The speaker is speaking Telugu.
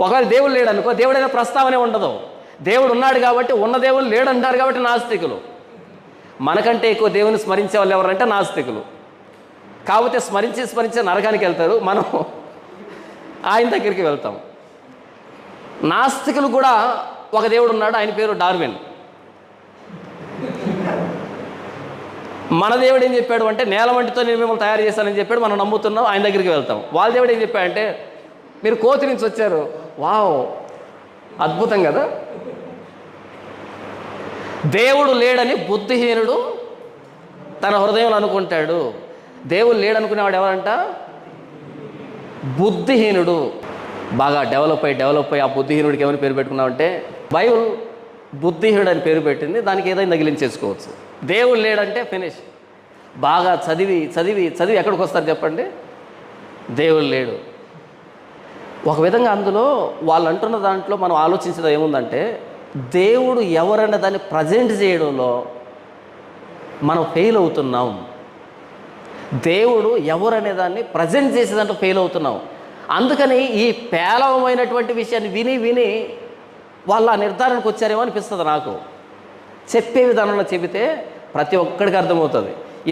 ఒకవేళ దేవుడు లేడు అనుకో దేవుడైనా ప్రస్తావనే ఉండదు. దేవుడు ఉన్నాడు కాబట్టి ఉన్న దేవుడు లేడు అంటారు కాబట్టి నాస్తికులు. మనకంటే ఎక్కువ దేవుని స్మరించే వాళ్ళు ఎవరంటే నాస్తికులు. కాకపోతే స్మరించి స్మరించి నరకానికి వెళ్తారు. మనం ఆయన దగ్గరికి వెళ్తాం. నాస్తికులు కూడా ఒక దేవుడు ఉన్నాడు ఆయన పేరు డార్విన్. మన దేవుడు ఏం చెప్పాడు అంటే నేల వంటితో నేను మిమ్మల్ని తయారు చేశానని చెప్పాడు మనం నమ్ముతున్నాం ఆయన దగ్గరికి వెళ్తాం. వాళ్ళ దేవుడు ఏం చెప్పాడంటే మీరు కోతి నుంచి వచ్చారు. వావ్ అద్భుతం కదా? దేవుడు లేడని బుద్ధిహీనుడు తన హృదయంలో అనుకుంటాడు. దేవుడు లేడనుకునేవాడు ఎవరంట? బుద్ధిహీనుడు. బాగా డెవలప్ అయ్యి డెవలప్ అయ్యి ఆ బుద్ధిహీనుడికి ఏమైనా పేరు పెట్టుకున్నామంటే బైబుల్ బుద్ధిహీనుడు అని పేరు పెట్టింది దానికి ఏదైనా తగిలించేసుకోవచ్చు. దేవుడు లేడంటే ఫినిష్. బాగా చదివి చదివి చదివి ఎక్కడికి వస్తారు చెప్పండి? దేవుడు లేడు. ఒక విధంగా అందులో వాళ్ళు అంటున్న దాంట్లో మనం ఆలోచించడం ఏముందంటే దేవుడు ఎవరన్న దాన్ని ప్రజెంట్ చేయడంలో మనం ఫెయిల్ అవుతున్నాం. దేవుడు ఎవరనే దాన్ని ప్రజెంట్ చేసే దాంట్లో ఫెయిల్ అవుతున్నాం. అందుకని ఈ పేలవమైనటువంటి విషయాన్ని విని విని వాళ్ళు ఆ నిర్ధారణకు వచ్చారేమో అనిపిస్తుంది నాకు. చెప్పే విధానంలో చెబితే ప్రతి ఒక్కడికి అర్థమవుతుంది.